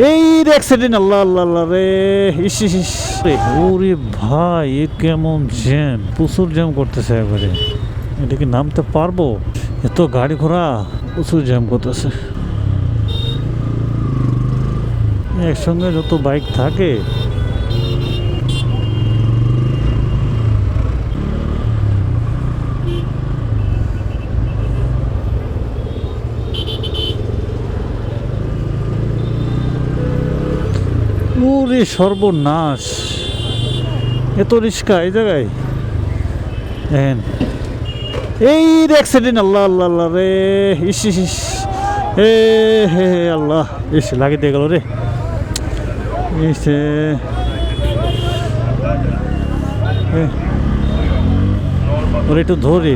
এই অ্যাক্সিডেন্ট আল্লাহ আল্লাহ আল্লাহ রে, ইস ইস ওরে ভাই, এ কেমন জ্যাম প্রচুর জ্যাম করতেছে একবারে। এটা কি নামতে পারব? এত গাড়ি ঘোড়া, প্রচুর জ্যাম করতেছে। একসঙ্গে যত বাইক থাকে ওরে সর্বনাশ। এত রিস্কা এই জায়গায়? দেখেন। এই অ্যাক্সিডেন্ট আল্লাহ আল্লাহ আল্লাহ রে, ইস ইস এ, হে হে, আল্লাহ। ইস লাগিয়ে দিয়ে গেল রে। ইস। ওরে, একটু ধরে।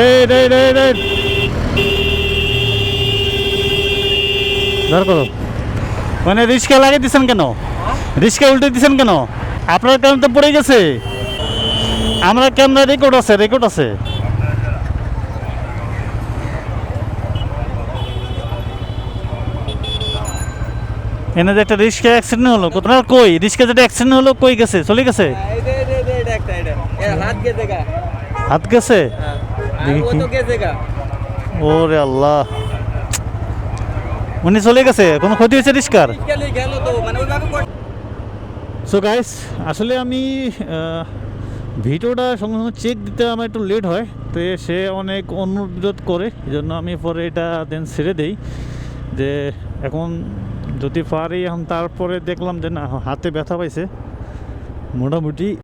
এই রে রে রে ধর করো মানে রিস্কা লাগিয়ে দিছেন কেন? রিস্কা উল্টে দিছেন কেন? আপনার কারণ তো পড়ে গেছে। আমরা ক্যামেরা রেকর্ড আছে রেকর্ড আছে? এনে যে একটা রিক্সা অ্যাক্সিডেন্ট হলো কোথাও কই? রিক্সা যেটা অ্যাক্সিডেন্ট হলো কই গেছে? চলে গেছে? হাত গেছে ওরে আল্লাহ। উনি চলে গেছে? কোনো ক্ষতি হয়েছে রিস্কার? সো গাইস আসলে আমি ভিডিওটা সঙ্গে সঙ্গে চেক দিতে আমার একটু লেট হয় তো সে অনেক অনুরোধ করে এই জন্য আমি পরে এটা দেন ছেড়ে দেই যে এখন যদি পারি এখন তারপরে দেখলাম যে না হাতে ব্যথা পাইছে। মোটামুটি